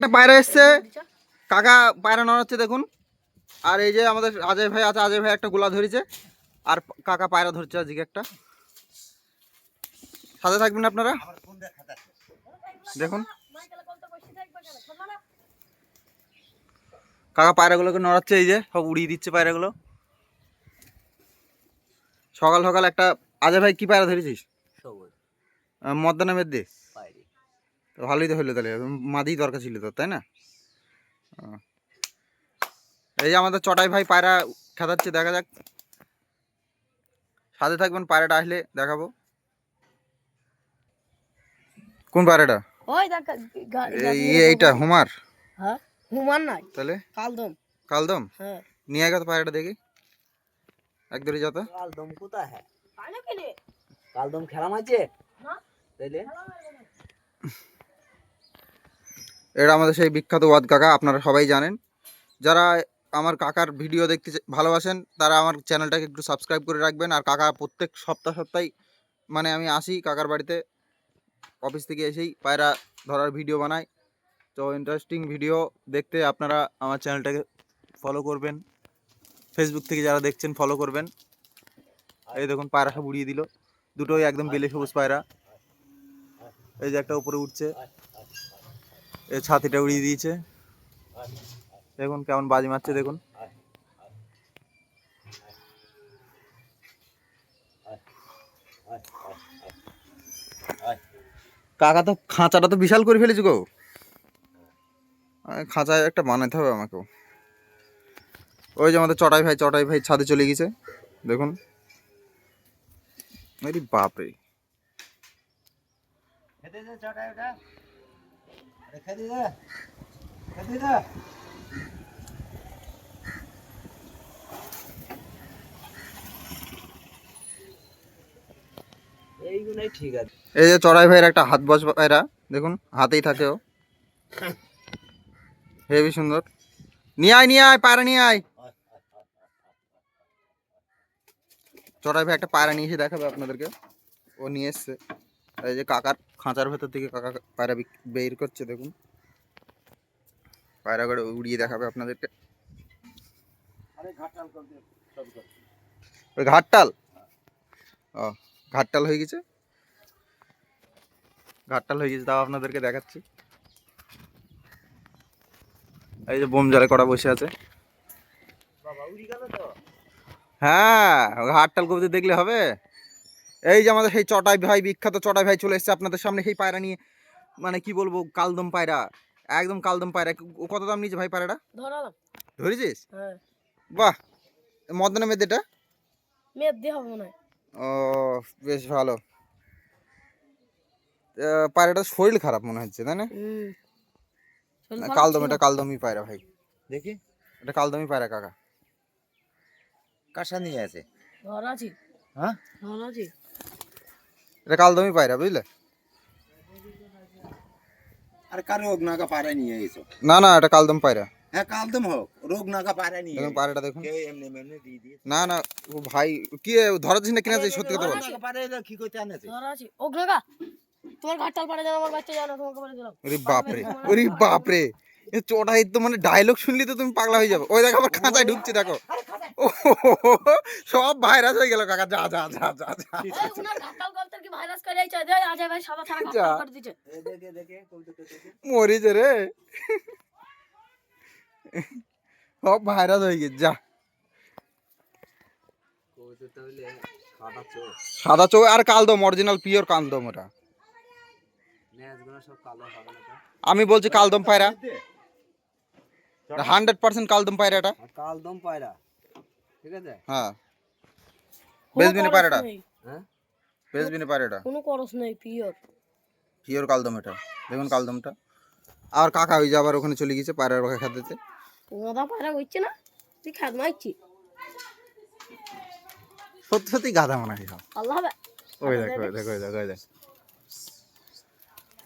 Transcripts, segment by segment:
একটা পায়রা এসছে। কাকা পায়রা নড়াচ্ছে দেখুন। আর এই যে আমাদের অজয় ভাই আছে অজয় ভাই একটা গোলা ধরেছে। আর কাকা পায়রা ধরছে আজকে একটা। সাথে থাকবেন আপনারা। দেখুন। কাকা পায়রাগুলোকে নড়াচ্ছে এই যে সব উড়িয়ে দিচ্ছে পায়রাগুলো। সকাল সকাল একটা অজয় ভাই কি পায়রা ধরেছিস? মদ্দা নামের দে পায়রি তো ভালোই তো হলো তাহলে মাদি দরকার ছিল তো তাই না? এই যে আমাদের চটাই ভাই পায়রা খেতাচ্ছে দেখা যাক। সাথে থাকবেন পায়রাটা আসলে দেখাবো। কোন পায়রাটা? ওই দেখ এই এইটা হুমার। হ্যাঁ হুমান নাই তাহলে? কালদম। কালদম? হ্যাঁ। নিয়ে গেত পায়রাটা দেখি। এক দড়ি যত। কালদম কোথায় হ্যাঁ? কালদম খেলা মারছে? না। এটা আমাদের সেই বিখ্যাত ওয়াদ কাকা, আপনারা সবাই জানেন। যারা আমার কাকার ভিডিও দেখতে ভালোবাসেন, তারা আমার চ্যানেলটাকে একটু সাবস্ক্রাইব করে রাখবেন। আর কাকা প্রত্যেক সপ্তাহ সপ্তাহে মানে আমি আসি কাকার বাড়িতে, অফিস থেকে এসেই পায়রা ধরার ভিডিও বানাই। তো ইন্টারেস্টিং ভিডিও দেখতে আপনারা আমার চ্যানেলটাকে ফলো করবেন। ফেসবুক থেকে যারা দেখছেন ফলো করবেন। এই দেখুন, পায়রা সব উড়িয়ে দিল। দুটোই একদম বেলে সবুজ পায়রা। এই যে একটা উপরে উঠছে। ছাতিটা উড়িয়ে দিয়েছে। দেখুন কেমন বাজি মারছে, দেখুন। কাকা তো খাঁচাটা তো বিশাল করে ফেলেছি গো। খাঁচায় একটা বানাতে হবে আমাকেও। ওই যে আমাদের চটাই ভাই চটাই ভাই ছাদে চলে গেছে। দেখুন। আরে বাপরে। খেতে দে চটাই ওটা আরে খেতে দে খেতে দে এইগুলোই ঠিক আছে। এই যে চড়াই ভাইয়ের একটা হাত বস পায়রা দেখুন হাতেই থাকে ও। হেবি সুন্দর। নিয়ে আয় নিয়ে আয় পায়রা নিয়ে আয়। চড়াই ভাই একটা পায়রা নিয়ে এসে দেখাবে আপনাদেরকে। ও নিয়ে এসছে। এই যে কাকার খাঁচার ভেতর থেকে কাকা পায়রা বের করছে দেখুন। পায়রা করে উড়িয়ে দেখাবে আপনাদেরকে। ওই ঘাটটাল? ও ঘাটটাল হয়ে গেছে? ঘাটটাল হয়ে গেছে তাও আপনাদেরকে দেখাচ্ছি। এই যে বোম জলে করা বসে আছে। হ্যাঁ ঘাটটাল কবিতা দেখলে হবে? এই যে আমাদের সেই চটাই ভাই বিখ্যাত চটাই ভাই চলে এসেছে আপনাদের সামনে সেই পায়রা নিয়ে। মানে কি বলব কালদম পায়রা একদম কালদম পায়রা। ও কত দাম নিয়েছে ভাই পায়রাটা? ধরেছিস? হ্যাঁ। বাহ! মদনা মেদেটা মেদ হবে হয়। ও বেশ ভালো। আহ, পায়রাটার শরীর খারাপ মনে হচ্ছে তাই না? না, কালদম এটা কালদমই পায়রা ভাই। দেখি। এটা কালদমই পায়রা কাকা। কাঁসা নিয়ে আছে? ধরা আছি হ্যাঁ? ধরা আছি এটা কালদমই পায়রা বুঝলে? আর কার রোগ নাগা পায়রা নিয়ে এসো না না এটা কালদম পায়রা হ্যাঁ কালদম হোক রোগ নাগা পায়রা নিয়ে দেখুন পায়রাটা দেখুন। কেউ এমনি এমনি দিয়ে দিয়ে না না ও ভাই কি না কিনা সত্যি কথা বল। পায়রা কি করতে আনেছে? ধরা আছি ও ঘাগা তোমার ঘাটটাল পাড়ে যেন আমার বাচ্চা জানো তোমাকে বলে দিলাম। ওরে বাপরে ওরে বাপরে। এ চোটাই তো মানে ডায়লগ শুনলি তো তুমি পাগলা হয়ে যাবে। ওই দেখো আবার খাঁচায় ঢুকছে দেখো। ও সব ভাইরাস হয়ে গেল কাকা যা যা যা যা যা। মরিছে রে। সব ভাইরাস হয়ে গেছে যা। সাদা চোখ। আর কালদম অরিজিনাল পিওর কালদম ওটা। ম্যাচগুলো সব কালো হবে না তো। আমি বলছি কালদম পায়রা। হান্ড্রেড পার্সেন্ট কালদম পায়রা এটা কালদম পায়রা। ঠিক আছে? হ্যাঁ। কোনো পায়রাটা? হ্যাঁ? বেসবিনে পায়রাটা? কোনো করস নেই পিওর। পিওর কালদম এটা দেখুন কালদমটা। আর কাকা ওই যে আবার ওখানে চলে গেছে পায়রার বাঘা খাদ্যতে। ওদা পায়রা হচ্ছে না? তুই খাদ মাইছি। সত্যি সত্যি গাধা মনে হয় আল্লাহ ওই দেখ ওই দেখ ওই দেখ ওই দেখ।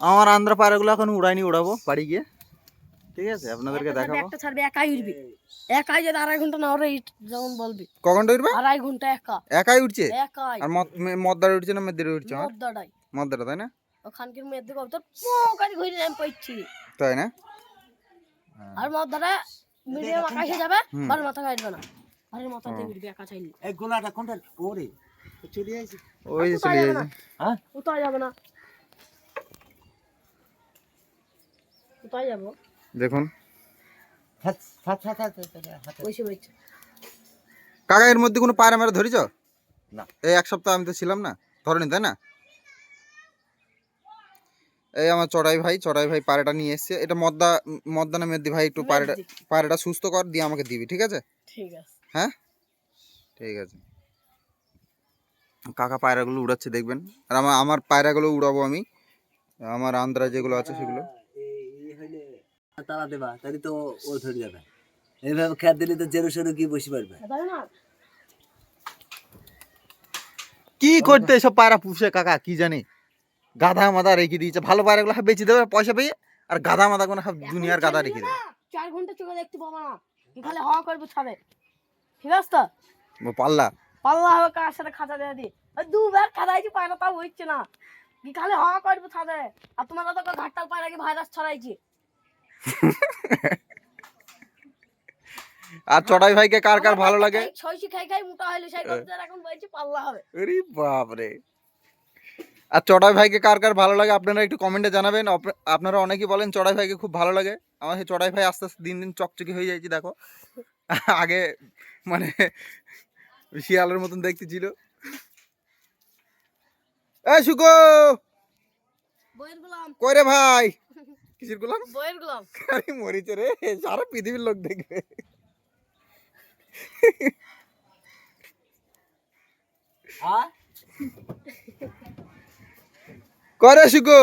আমার আন্ধ্রা পায়রাগুলো এখন উড়াইনি উড়াবো বাড়ি গিয়ে। ঠিক আছে আপনাদেরকে দেখাবো। একটা ছাড়বে একাই উঠবি। একাই যদি আড়াই ঘণ্টা না ওরে যেমন বলবি। কখন উঠবে? আড়াই ঘণ্টা একা। একাই উঠছে? একাই। আর মদ মে- উঠছে না মেদ্দারে উঠছে? আমার মদ্দাটাই। মদ্দাটা তাই না? ওখানকার পোকারি ঘুরে আমি পাইছি তাই না? আর মাথাটা মিডিয়াম আকাশে যাবে। আর মাথা কাটবে না। আর মাথা দিয়ে উঠবে একা চাইলে এই গোলাটা কোনটা? ওরে তো চলে আইছে। ওই চলে যাবে হ্যাঁ? কোথায় যাবে না? কোথায় যাব? দেখুন। কাকা এর মধ্যে কোনো পায়রা মেরে ধরিছ? না। এই এক সপ্তাহ আমি তো ছিলাম না ধরেনি তাই না? এই আমার চড়াই ভাই চড়াই ভাই পায়রাটা নিয়ে এসছে। এটা মদ্দা মদ্দা না মেদি ভাই একটু পায়রাটা পায়রাটা সুস্থ কর দিয়ে আমাকে দিবি ঠিক আছে? ঠিক আছে। হ্যাঁ? ঠিক আছে। কাকা পায়রাগুলো উড়াচ্ছে দেখবেন। আর আমার আমার পায়রাগুলো উড়াবো আমি। আমার আন্দ্রা যেগুলো আছে সেগুলো। তারা দেবা তাহলে তো ও ধরে যাবে। এইভাবে দিলে তো জেরো সেরো কি বসে পারবে কি করতে এসব পায়রা পুষে কাকা কি জানি? গাধা মাদা রেখে দিয়েছে। ভালো পায়রাগুলো বেঁচে দেবে পয়সা পেয়ে আর গাধা মাদা কোনো দুনিয়ার গাধা রেখে দেবে। চার ঘণ্টা চোখে দেখতে পাবো না খালি হাওয়া করবে ছাদে। ঠিক আছে তো? পাল্লা। পাল্লা হবে কার সাথে খাঁচা দিয়ে দি দুবার খাঁচাইছি পায়রা তাও হচ্ছে না। খালি হাওয়া করবে ছাদে। আর তোমার তো ঘাটতাল পায়রা কি ভাইরাস ছড়াইছি। আর চড়াই ভাইকে কার কার ভালো লাগে? ছয়শি খাই খাই মোটা সেই এখন বলছি পাল্লা হবে। আরে বাপরে। আর চড়াই ভাইকে কার কার ভালো লাগে আপনারা একটু কমেন্টে জানাবেন। আপ- আপনারা অনেকেই বলেন চড়াই ভাইকে খুব ভালো লাগে। আমার সেই চড়াই ভাই আস্তে আস্তে দিন দিন চকচকে হয়ে যাচ্ছে দেখো। আগে মানে শিয়ালের মতন দেখতে ছিল এ সুকো কই রে ভাই? কিসের গুলাম? বইয়ের গুলাম। আরে মরিছে রে সারা পৃথিবীর লোক দেখবে। করে শিখো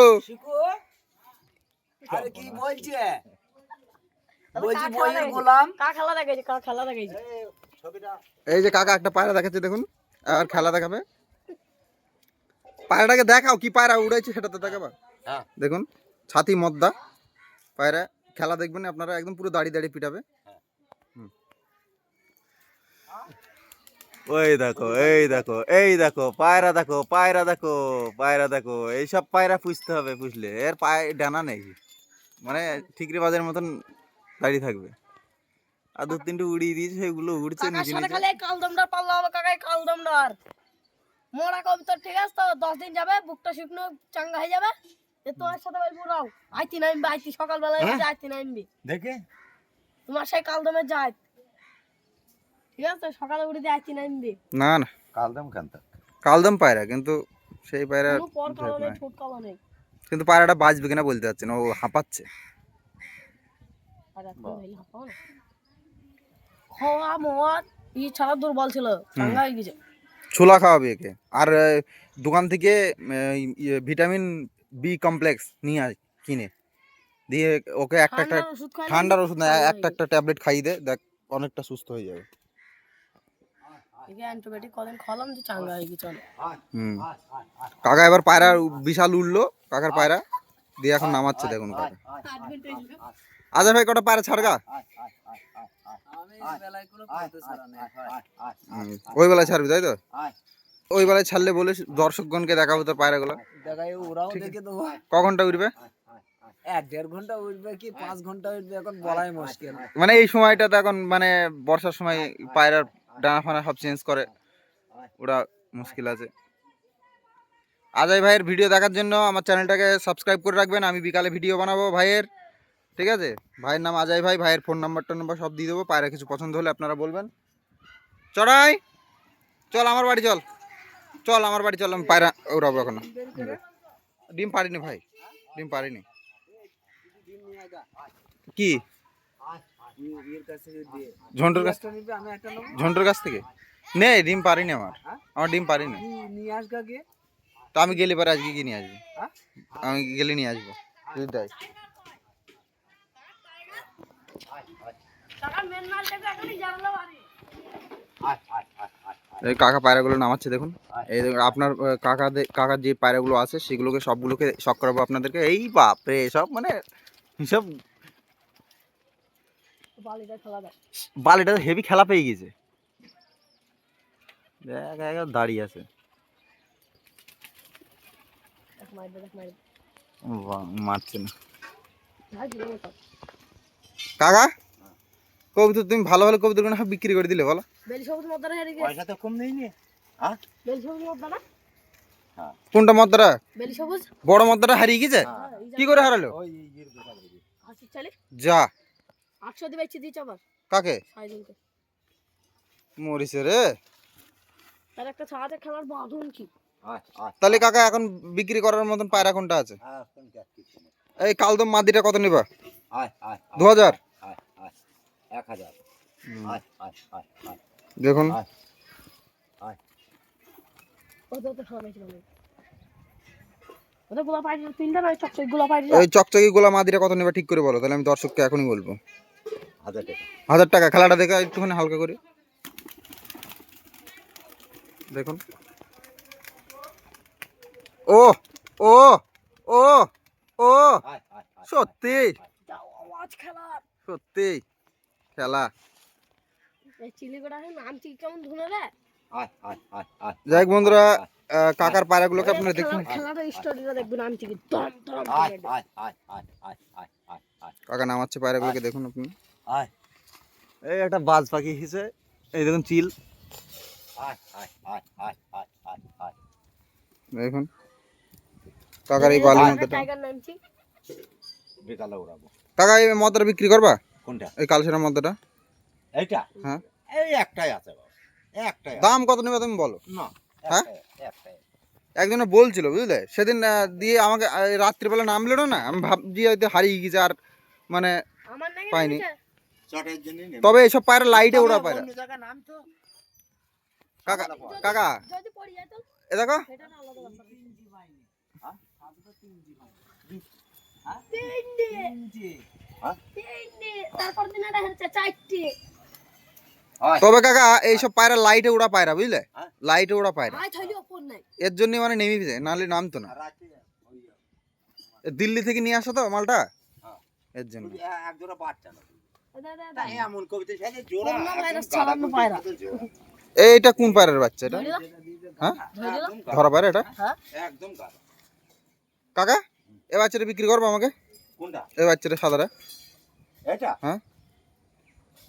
আরে কি বলছে? বলছি বইয়ের গোলাম। কার খেলা দেখাইছে? কার খেলা দেখাইছে? এই যে কাকা একটা পায়রা দেখাচ্ছে দেখুন। আর খেলা দেখাবে। পায়রাটাকে দেখাও কি পায়রা উড়াইছে সেটা তো দেখাবা। হ্যাঁ। দেখুন। ছাতি মদ্দা। পায়রা খেলা দেখবেন আপনারা একদম পুরো দাঁড়িয়ে দাঁড়িয়ে পিটাবে। ওই দেখো এই দেখো এই দেখো পায়রা দেখো পায়রা দেখো পায়রা দেখো এইসব পায়রা পুষতে হবে পুষলে এর পায়ে ডানা নেই। মানে ঠিকরি বাজের মতন দাঁড়িয়ে থাকবে। আর দু তিনটে উড়িয়ে দিয়েছে সেগুলো উড়ছে নিচে নিচে কালদমটার পাল্লা হবে কাকাই কালদমটার। মোড়া কবিতর ঠিক আছে তো? দশ দিন যাবে বুকটা শুকনো চাঙ্গা হয়ে যাবে। তোমার সাথে বলব রাও আইতি নামবি আইতি সকালবেলায় হ্যাঁ? আইতি নামবি দেখে? তোমার সেই কালদমের যায়। ঠিক আছে? সকালে উঠে আইতি নামবি না না। কালদম কান্তা কালদম পায়রা কিন্তু সেই পায়রা কিন্তু পায়রাটা বাঁচবে কিনা বলতে পারছে না ও হাঁপাচ্ছে। খাওয়া মোয়া ই ছাড়া দুর্বল ছিল হয়ে গেছে। ছোলা খাওয়াবে একে। আর দোকান থেকে ভিটামিন বি কমপ্লেক্স নিয়ে আয় কিনে। দিয়ে ওকে একটা একটা ঠান্ডার ওষুধ না একটা একটা ট্যাবলেট খাইয়ে দে দেখ অনেকটা সুস্থ হয়ে যাবে। কাকা এবার পায়রা বিশাল উঠল কাকার পায়রা। দিয়ে এখন নামাচ্ছে দেখুন কাকা। আচ্ছা ভাই কটা পায়রা ছাড়গা? ওই বেলায় ছাড়বি তাই তো? ওই বেলায় ছাড়লে বলিস দর্শকগণকে দেখাবো তোর পায়রাগুলো। দেখাই ওরাও দেখে দেবো। ক ঘণ্টা উঠবে? এক দেড় ঘণ্টা উঠবে কি পাঁচ ঘণ্টা উঠবে এখন বলাই মুশকিল। মানে এই সময়টা তো এখন মানে বর্ষার সময় পায়রার ডানা ফানা সব চেঞ্জ করে। ওরা মুশকিল আছে। আজয় ভাইয়ের ভিডিও দেখার জন্য আমার চ্যানেলটাকে সাবস্ক্রাইব করে রাখবেন। আমি বিকালে ভিডিও বানাবো ভাইয়ের। ঠিক আছে? ভাইয়ের নাম অজয় ভাই ভাইয়ের ফোন নাম্বারটা নাম্বার সব দিয়ে দেবো। পায়রা কিছু পছন্দ হলে আপনারা বলবেন। চড়াই! চল আমার বাড়ি চল। চল, আমার বাড়ি চল, আমি পায়রা ওরাবো এখন। ডিম পারিনি ভাই, ডিম পারিনি কি? এর কাছে দিয়ে ঝন্টুর কাছ একটা নিবে আমি একটা নেব ঝন্টুর কাছ থেকে? নে ডিম পারিনি আমার। আমার ডিম পারিনি কি নিয়ে আসগা গিয়ে তো আমি গেলে পরে আজকে কি নিয়ে আসব? হ্যাঁ? আমি গেলে নিয়ে আসব, যদি দেয়। কাকার মেন কাকা পায়রাগুলো নামাচ্ছে দেখুন। এই দেখুন আপনার কাকা কাকার যে পায়রাগুলো আছে সেগুলোকে সবগুলোকে শখ করাবো আপনাদেরকে। এই বাপ রে সব মানে সব বালিটা হেভি খেলা পেয়ে গেছে দাঁড়িয়ে আছে। মারছে না। কাকা? কবুতর তুমি ভালো ভালো কবুতর কোনো বিক্রি করে দিলে বলো। বেলি সবুজ মদ্দারা হেরে গেছে। পয়সা তো কম নেই নি। হ্যাঁ বেলি সবুজ মদ্দারা কোনটা মদ্দারা? বড় মদ্দারা হারিয়ে গেছে? হ্যাঁ, যে কি করে হারালো? যা কাকে? মরিছে রে। তার একটা ছাড়াতে খেলার বাঁধন কি? আয়, আয়, তাহলে কাকা এখন বিক্রি করার মতন পায়রা কোনটা আছে? হ্যাঁ, এই কালদম মাদিটা কত নিবা? আয়, আয়, আয়, দু হাজার। এক হাজার। দেখুন। ওই চকচকি গোলা কত নিবা ঠিক করে বলো তাহলে আমি দর্শককে এখনই বলব। হাজার টাকা। খেলাটা দেখে একটুখানি হালকা করে। দেখুন। ও ও ও ও। সত্যি। সত্যি। খেলা যাই বন্ধুরা কাকার পায়রাগুলোকে আপনারা দেখুন কাকা নামাচ্ছে পায়রাগুলোকে দেখুন আপনি এই একটা বাজ পাখি হিসে এই দেখুন চিল। দেখুন কাকার এই বালুর মধ্যে। কাকা এই মদটা বিক্রি করবা কোনটা? এই কালসেরা মদটা এইটা? হ্যাঁ। এই একটাই আছে একটাই দাম কত নেবে তুমি বলো? না হ্যাঁ? একটাই। একজনে বলছিল বুঝলে? সেদিন দিয়ে আমাকে রাত্রিবেলা নামলো না? আমি ভাবছি হয়তো হারিয়ে গেছে আর মানে পাইনি। তবে এইসব পায়রা লাইটে ওড়া পায়রা। কাকা কাকা। এ দেখো। সেটা হ্যাঁ? তিনটে, হ্যাঁ? তিনটে, তারপর দিন এটা হচ্ছে চারটে হয়। তবে কাকা এইসব পায়রা লাইটে ওড়া পায়রা বুঝলে? হ্যাঁ? লাইটে ওড়া পায়রা। থাইলে ওপর নাই। এর জন্য মানে নেমে গেছে নাহলে নামতো না। দিল্লি থেকে নিয়ে আসো তো মালটা? হ্যাঁ। এর জন্য পায়রা। এইটা কোন পায়রার বাচ্চা এটা? হ্যাঁ? ধরে। পায়রা এটা? হ্যাঁ। কাকা এ বাচ্চাটা বিক্রি করব আমাকে? কোনটা? এই বাচ্চাটা সাদাটা এটা? হ্যাঁ।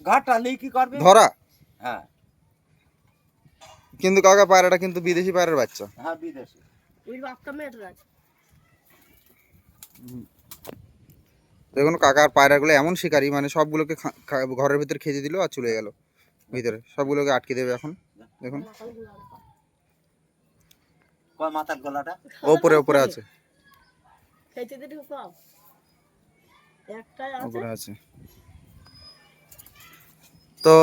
ঘাটটা নেই কি করবে? ধরা হ্যাঁ, কিন্তু কাকা পায়রাটা কিন্তু বিদেশি পায়রার বাচ্চা হ্যাঁ, বিদেশি। ওই মেয়েটার আছে দেখুন কাকার পায়রাগুলো এমন শিকারি মানে সবগুলোকে ঘরের ভিতরে খেতে দিল আর চলে গেল ভিতরে সবগুলোকে আটকে দেবে এখন দেখুন কয় মাথার গলাটা? ওপরে ওপরে আছে খেতে দিতে তো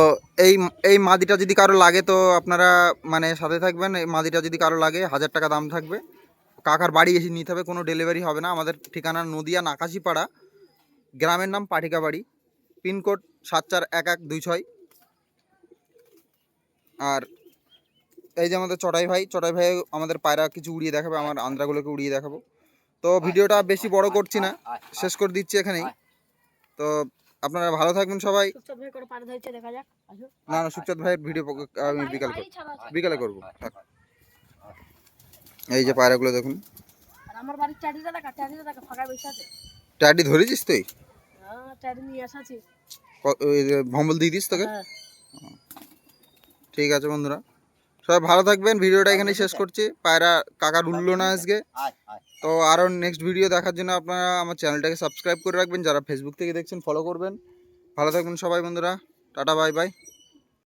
এই এই মাদিটা যদি কারও লাগে তো আপনারা মানে সাথে থাকবেন। এই মাদিটা যদি কারও লাগে, হাজার টাকা দাম থাকবে। কাকার বাড়ি এসে নিতে হবে, কোনো ডেলিভারি হবে না। আমাদের ঠিকানা নদিয়া নাকাশিপাড়া। গ্রামের নাম পাঠিকা বাড়ি পিনকোড সাত চার এক এক দুই ছয়। আর এই যে আমাদের চটাই ভাই চটাই ভাই আমাদের পায়রা কিছু উড়িয়ে দেখাবে, আমার আন্দ্রাগুলোকে উড়িয়ে দেখাবো। তো ভিডিওটা বেশি বড় করছি না শেষ করে দিচ্ছি এখানেই। তো আপনারা ভালো থাকবেন সবাই। না না সুচাঁদ ভাইয়ের ভিডিও আমি বিকাল। বিকালে করব এই যে পায়রাগুলো দেখুন। ট্যাডি ধরেছিস তুই? হ্যাঁ ভম্বল দিয়ে দিস তোকে। হ্যাঁ। ঠিক আছে বন্ধুরা। সবাই ভালো থাকবেন ভিডিওটা এখানেই শেষ করছি। পায়রা কাকা উঠল না আজকে। তো আরও নেক্সট ভিডিও দেখার জন্য আপনারা আমার চ্যানেলটাকে সাবস্ক্রাইব করে রাখবেন। যারা ফেসবুক থেকে দেখছেন ফলো করবেন। ভালো থাকবেন সবাই বন্ধুরা। Tata bye bye